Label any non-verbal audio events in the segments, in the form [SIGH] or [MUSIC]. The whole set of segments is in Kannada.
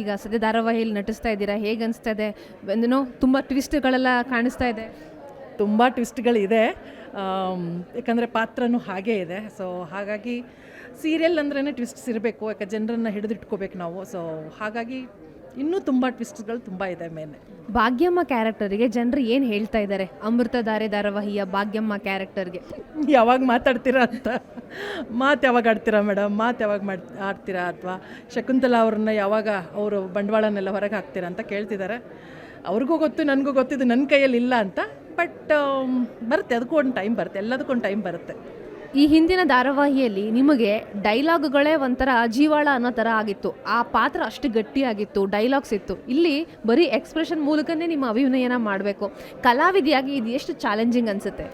ಈಗ ಸದ್ಯ ಧಾರಾವಾಹಿಯಲ್ಲಿ ನಟಿಸ್ತಾ ಇದ್ದೀರಾ? ಹೇಗೆ ಅನಿಸ್ತಾ ಇದೆ? ಏನೋ ತುಂಬ ಟ್ವಿಸ್ಟ್ಗಳೆಲ್ಲ ಕಾಣಿಸ್ತಾ ಇದೆ. ತುಂಬ ಟ್ವಿಸ್ಟ್ಗಳಿದೆ ಯಾಕಂದರೆ ಪಾತ್ರನೂ ಹಾಗೇ ಇದೆ. ಸೊ ಹಾಗಾಗಿ ಸೀರಿಯಲ್ ಅಂದ್ರೇ ಟ್ವಿಸ್ಟ್ಸ್ ಇರಬೇಕು. ಯಾಕೆ, ಜನರನ್ನು ಹಿಡಿದಿಟ್ಕೋಬೇಕು ನಾವು. ಸೊ ಹಾಗಾಗಿ ಇನ್ನೂ ತುಂಬ ಟ್ವಿಸ್ಟ್ಗಳು ತುಂಬ ಇದೆ ಮೇಲೆ. ಭಾಗ್ಯಮ್ಮ ಕ್ಯಾರೆಕ್ಟರ್ಗೆ ಜನರು ಏನು ಹೇಳ್ತಾ ಇದ್ದಾರೆ ಅಮೃತಧಾರೆ ಧಾರಾವಾಹಿಯ ಭಾಗ್ಯಮ್ಮ ಕ್ಯಾರೆಕ್ಟರ್ಗೆ ಯಾವಾಗ ಮಾತಾಡ್ತೀರಾ ಅಂತ? ಮಾತು ಯಾವಾಗ ಆಡ್ತೀರಾ ಮೇಡಮ್ ಮಾತು ಯಾವಾಗ ಮಾಡಿ ಆಡ್ತೀರಾ ಅಥವಾ ಶಕುಂತಲಾ ಅವ್ರನ್ನ ಯಾವಾಗ ಅವರು ಬಂಡವಾಳನೆಲ್ಲ ಹೊರಗೆ ಹಾಕ್ತೀರಾ ಅಂತ ಕೇಳ್ತಿದ್ದಾರೆ ಅವ್ರಿಗೂ ಗೊತ್ತು ನನಗೂ ಗೊತ್ತಿದ್ದು ನನ್ನ ಕೈಯಲ್ಲಿ ಇಲ್ಲ ಅಂತ. ಬಟ್ ಬರುತ್ತೆ ಅದಕ್ಕೂ ಒಂದು ಟೈಮ್ ಬರುತ್ತೆ ಎಲ್ಲದಕ್ಕೂ ಒಂದು ಟೈಮ್ ಬರುತ್ತೆ. ಈ ಹಿಂದಿನ ಧಾರಾವಾಹಿಯಲ್ಲಿ ನಿಮಗೆ ಡೈಲಾಗ್ಗಳೇ ಒಂಥರ ಜೀವಾಳ ಅನ್ನೋ ಥರ ಆಗಿತ್ತು. ಆ ಪಾತ್ರ ಅಷ್ಟು ಗಟ್ಟಿಯಾಗಿತ್ತು, ಡೈಲಾಗ್ಸ್ ಇತ್ತು. ಇಲ್ಲಿ ಬರೀ ಎಕ್ಸ್ಪ್ರೆಷನ್ ಮೂಲಕನೇ ನಿಮ್ಮ ಅಭಿನಯನ ಮಾಡಬೇಕು. ಕಲಾವಿದೆಯಾಗಿ ಇದು ಎಷ್ಟು ಚಾಲೆಂಜಿಂಗ್ ಅನಿಸುತ್ತೆ?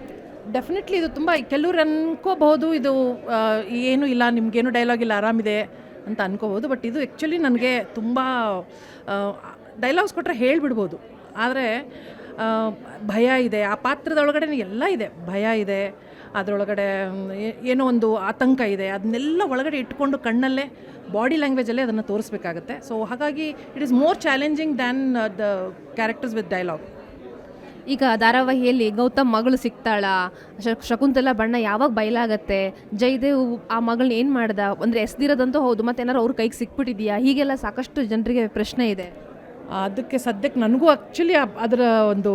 ಡೆಫಿನೆಟ್ಲಿ ಇದು ತುಂಬ, ಕೆಲವ್ರು ಅನ್ಕೋಬಹುದು ಇದು ಏನೂ ಇಲ್ಲ, ನಿಮಗೇನು ಡೈಲಾಗ್ ಇಲ್ಲ, ಆರಾಮಿದೆ ಅಂತ ಅನ್ಕೋಬೋದು ಬಟ್ ಇದು ಆ್ಯಕ್ಚುಲಿ ನನಗೆ ತುಂಬ ಡೈಲಾಗ್ಸ್ ಕೊಟ್ಟರೆ ಹೇಳಿಬಿಡ್ಬೋದು. ಆದರೆ ಭಯ ಇದೆ. ಆ ಪಾತ್ರದೊಳಗಡೆ ಎಲ್ಲ ಇದೆ. ಭಯ ಇದೆ. ಅದರೊಳಗಡೆ ಏನೋ ಒಂದು ಆತಂಕ ಇದೆ. ಅದನ್ನೆಲ್ಲ ಒಳಗಡೆ ಇಟ್ಕೊಂಡು ಕಣ್ಣಲ್ಲೇ ಬಾಡಿ ಲ್ಯಾಂಗ್ವೇಜಲ್ಲೇ ಅದನ್ನು ತೋರಿಸ್ಬೇಕಾಗತ್ತೆ. ಸೊ ಹಾಗಾಗಿ it is more challenging than the characters with dialogue ಈಗ ಧಾರಾವಾಹಿಯಲ್ಲಿ ಗೌತಮ್ ಮಗಳು ಸಿಗ್ತಾಳ ಶಕುಂತಲ ಬಣ್ಣ ಯಾವಾಗ ಬಯಲಾಗತ್ತೆ? ಜಯದೇವ್ ಆ ಮಗಳನ್ನ ಏನು ಮಾಡ್ದ? ಅಂದರೆ ಎಸ್ದಿರೋದಂತೂ ಹೌದು ಮತ್ತೆ ಏನಾರು ಅವ್ರ ಕೈಗೆ ಸಿಕ್ಬಿಟ್ಟಿದೆಯಾ? ಹೀಗೆಲ್ಲ ಸಾಕಷ್ಟು ಜನರಿಗೆ ಪ್ರಶ್ನೆ ಇದೆ. ಅದಕ್ಕೆ ಸದ್ಯಕ್ಕೆ ನನಗೂ ಆ್ಯಕ್ಚುಲಿ ಅದರ ಒಂದು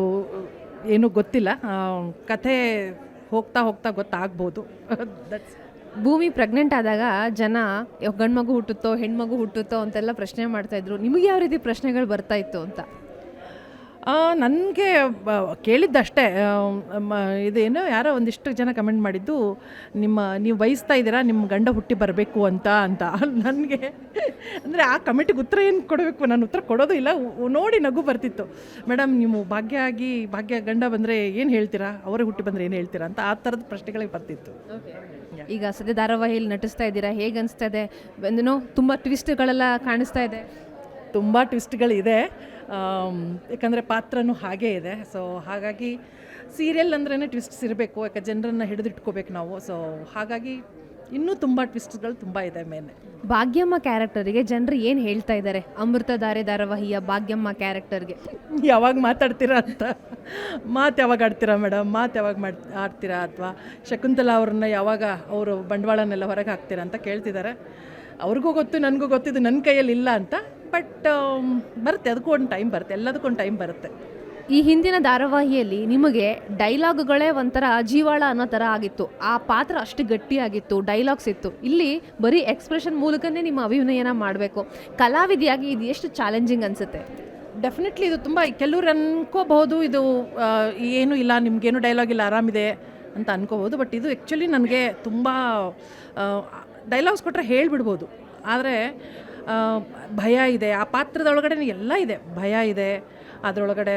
ಏನೂ ಗೊತ್ತಿಲ್ಲ. ಕಥೆ ಹೋಗ್ತಾ ಹೋಗ್ತಾ ಗೊತ್ತಾಗ್ಬೋದು. ಭೂಮಿ ಪ್ರೆಗ್ನೆಂಟ್ ಆದಾಗ ಜನ ಗಂಡು ಮಗು ಹುಟ್ಟುತ್ತೋ, ಹೆಣ್ಮಗು ಹುಟ್ಟುತ್ತೋ ಅಂತೆಲ್ಲ ಪ್ರಶ್ನೆ ಮಾಡ್ತಾ ಇದ್ರು. ನಿಮಗೆ ಯಾವ ರೀತಿ ಪ್ರಶ್ನೆಗಳು ಬರ್ತಾ ಇತ್ತು ಅಂತ? ನನಗೆ ಕೇಳಿದ್ದಷ್ಟೇ ಇದೇನು ಯಾರೋ ಒಂದಿಷ್ಟು ಜನ ಕಮೆಂಟ್ ಮಾಡಿದ್ದು ನಿಮ್ಮ ನೀವು ಬಯಸ್ತಾ ಇದ್ದೀರಾ ನಿಮ್ಮ ಗಂಡ ಹುಟ್ಟಿ ಬರಬೇಕು ಅಂತ ಅಂತ. [LAUGHS] ನನಗೆ ಅಂದರೆ ಆ ಕಮೆಂಟಿಗೆ ಉತ್ತರ ಏನು ಕೊಡಬೇಕು? ನಾನು ಉತ್ತರ ಕೊಡೋದು ಇಲ್ಲ ನೋಡಿ ನಗು ಬರ್ತಿತ್ತು. ಮೇಡಮ್ ನೀವು ಭಾಗ್ಯ ಆಗಿ ಭಾಗ್ಯ ಗಂಡ ಬಂದರೆ ಏನು ಹೇಳ್ತೀರಾ? ಅವರೇ ಹುಟ್ಟಿ ಬಂದರೆ ಏನು ಹೇಳ್ತೀರಾ? ಅಂತ ಆ ಥರದ ಪ್ರಶ್ನೆಗಳಿಗೆ ಬರ್ತಿತ್ತು. ಈಗ ಸದ್ಯ ಧಾರಾವಾಹಿಯಲ್ಲಿ ನಟಿಸ್ತಾ ಇದ್ದೀರಾ? ಹೇಗೆ ಅನಿಸ್ತಾ ಇದೆ? ಏನೋ ತುಂಬ ಟ್ವಿಸ್ಟ್ಗಳೆಲ್ಲ ಕಾಣಿಸ್ತಾ ಇದೆ. ತುಂಬ ಟ್ವಿಸ್ಟ್ಗಳಿದೆ ಯಾಕಂದರೆ ಪಾತ್ರನೂ ಹಾಗೇ ಇದೆ. ಸೊ ಹಾಗಾಗಿ ಸೀರಿಯಲ್ ಅಂದ್ರೇ ಟ್ವಿಸ್ಟ್ಸ್ ಇರಬೇಕು ಯಾಕೆ ಜನರನ್ನು ಹಿಡಿದಿಟ್ಕೋಬೇಕು ನಾವು. ಸೊ ಹಾಗಾಗಿ ಇನ್ನೂ ತುಂಬ ಟ್ವಿಸ್ಟ್ಗಳು ತುಂಬ ಇದೆ ಮೇಲೆ. ಭಾಗ್ಯಮ್ಮ ಕ್ಯಾರೆಕ್ಟರಿಗೆ ಜನರು ಏನು ಹೇಳ್ತಾ ಇದ್ದಾರೆ ಅಮೃತಧಾರೆ ಧಾರಾವಾಹಿಯ ಭಾಗ್ಯಮ್ಮ ಕ್ಯಾರೆಕ್ಟರ್ಗೆ ಯಾವಾಗ ಮಾತಾಡ್ತೀರಾ ಅಂತ? ಮಾತು ಯಾವಾಗ ಆಡ್ತೀರಾ ಮೇಡಮ್? ಮಾತು ಯಾವಾಗ ಮಾಡ್ ಆಡ್ತೀರಾ ಅಥವಾ ಶಕುಂತಲಾ ಅವ್ರನ್ನ ಯಾವಾಗ ಅವರು ಬಂಡವಾಳನೆಲ್ಲ ಹೊರಗೆ ಹಾಕ್ತೀರಾ ಅಂತ ಕೇಳ್ತಿದ್ದಾರೆ ಅವ್ರಿಗೂ ಗೊತ್ತು ನನಗೂ ಗೊತ್ತಿದ್ದು ನನ್ನ ಕೈಯಲ್ಲಿ ಇಲ್ಲ ಅಂತ ಬಟ್ ಬರುತ್ತೆ. ಅದಕ್ಕೂ ಒಂದು ಟೈಮ್ ಬರುತ್ತೆ. ಎಲ್ಲದಕ್ಕೂ ಒಂದು ಟೈಮ್ ಬರುತ್ತೆ. ಈ ಹಿಂದಿನ ಧಾರಾವಾಹಿಯಲ್ಲಿ ನಿಮಗೆ ಡೈಲಾಗ್ಗಳೇ ಒಂಥರ ಜೀವಾಳ ಅನ್ನೋ ಥರ ಆಗಿತ್ತು. ಆ ಪಾತ್ರ ಅಷ್ಟು ಗಟ್ಟಿಯಾಗಿತ್ತು ಡೈಲಾಗ್ಸ್ ಇತ್ತು. ಇಲ್ಲಿ ಬರೀ ಎಕ್ಸ್ಪ್ರೆಷನ್ ಮೂಲಕನೇ ನಿಮ್ಮ ಅಭಿನಯನ ಮಾಡಬೇಕು. ಕಲಾವಿದೆಯಾಗಿ ಇದು ಎಷ್ಟು ಚಾಲೆಂಜಿಂಗ್ ಅನಿಸುತ್ತೆ? ಡೆಫಿನೆಟ್ಲಿ ಇದು ತುಂಬ ಕೆಲವ್ರು ಅನ್ಕೋಬಹುದು ಇದು ಏನು ಇಲ್ಲ ನಿಮಗೇನು ಡೈಲಾಗ್ ಇಲ್ಲ ಆರಾಮಿದೆ ಅಂತ ಅನ್ಕೋಬೋದು ಬಟ್ ಇದು ಆ್ಯಕ್ಚುಲಿ ನನಗೆ ತುಂಬ ಡೈಲಾಗ್ಸ್ ಕೊಟ್ಟರೆ ಹೇಳಿಬಿಡ್ಬೋದು. ಆದರೆ ಭಯ ಇದೆ. ಆ ಪಾತ್ರದೊಳಗಡೆ ಎಲ್ಲ ಇದೆ. ಭಯ ಇದೆ. ಅದರೊಳಗಡೆ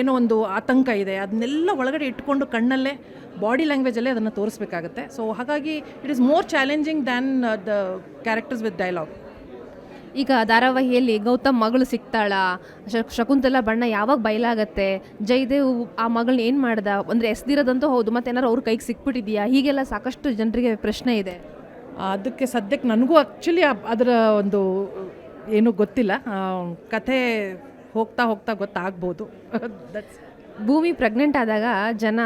ಏನೋ ಒಂದು ಆತಂಕ ಇದೆ. ಅದನ್ನೆಲ್ಲ ಒಳಗಡೆ ಇಟ್ಕೊಂಡು ಕಣ್ಣಲ್ಲೇ ಬಾಡಿ ಲ್ಯಾಂಗ್ವೇಜಲ್ಲೇ ಅದನ್ನು ತೋರಿಸ್ಬೇಕಾಗತ್ತೆ. ಸೊ ಹಾಗಾಗಿ it is more challenging than the characters with dialogue ಈಗ ಧಾರಾವಾಹಿಯಲ್ಲಿ ಗೌತಮ್ ಮಗಳು ಸಿಗ್ತಾಳ ಶಕುಂತಲಾ ಶಕುಂತಲ ಬಣ್ಣ ಯಾವಾಗ ಬಯಲಾಗತ್ತೆ? ಜಯದೇವ್ ಆ ಮಗಳನ್ನ ಏನು ಮಾಡ್ದ? ಅಂದರೆ ಎಸ್ದಿರೋದಂತೂ ಹೌದು ಮತ್ತೆ ಏನಾರು ಅವ್ರ ಕೈಗೆ ಸಿಕ್ಬಿಟ್ಟಿದ್ಯಾ? ಹೀಗೆಲ್ಲ ಸಾಕಷ್ಟು ಜನರಿಗೆ ಪ್ರಶ್ನೆ ಇದೆ. ಅದಕ್ಕೆ ಸದ್ಯಕ್ಕೆ ನನಗೂ ಆ್ಯಕ್ಚುಲಿ ಅದರ ಒಂದು ಏನೂ ಗೊತ್ತಿಲ್ಲ. ಕಥೆ ಹೋಗ್ತಾ ಹೋಗ್ತಾ ಗೊತ್ತಾಗ್ಬೋದು. [LAUGHS] ಭೂಮಿ ಪ್ರೆಗ್ನೆಂಟ್ ಆದಾಗ ಜನ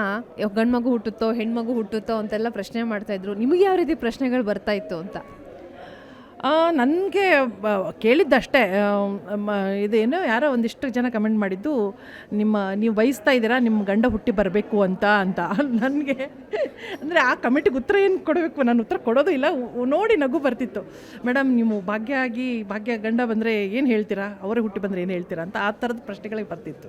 ಗಂಡು ಮಗು ಹುಟ್ಟುತ್ತೋ, ಹೆಣ್ಮಗು ಹುಟ್ಟುತ್ತೋ ಅಂತೆಲ್ಲ ಪ್ರಶ್ನೆ ಮಾಡ್ತಾ ಇದ್ರು. ನಿಮಗೆ ಯಾವ ರೀತಿ ಪ್ರಶ್ನೆಗಳು ಬರ್ತಾ ಇತ್ತು ಅಂತ? ನನಗೆ ಕೇಳಿದ್ದಷ್ಟೇ ಇದೇನು ಯಾರೋ ಒಂದಿಷ್ಟು ಜನ ಕಮೆಂಟ್ ಮಾಡಿದ್ದು, ನಿಮ್ಮ, ನೀವು ಬಯಸ್ತಾ ಇದ್ದೀರಾ, ನಿಮ್ಮ ಗಂಡ ಹುಟ್ಟಿ ಬರಬೇಕು ಅಂತ ಅಂತ. ನನಗೆ, ಅಂದರೆ ಆ ಕಮೆಂಟಿಗೆ ಉತ್ತರ ಏನು ಕೊಡಬೇಕು? ನಾನು ಉತ್ತರ ಕೊಡೋದು ಇಲ್ಲ ನೋಡಿ ನಗು ಬರ್ತಿತ್ತು. ಮೇಡಮ್ ನೀವು ಭಾಗ್ಯ ಆಗಿ, ಭಾಗ್ಯ ಗಂಡ ಬಂದರೆ ಏನು ಹೇಳ್ತೀರಾ? ಅವರೇ ಹುಟ್ಟಿ ಬಂದರೆ ಏನು ಹೇಳ್ತೀರಾ? ಅಂತ ಆ ಥರದ ಪ್ರಶ್ನೆಗಳಿಗೆ ಬರ್ತಿತ್ತು.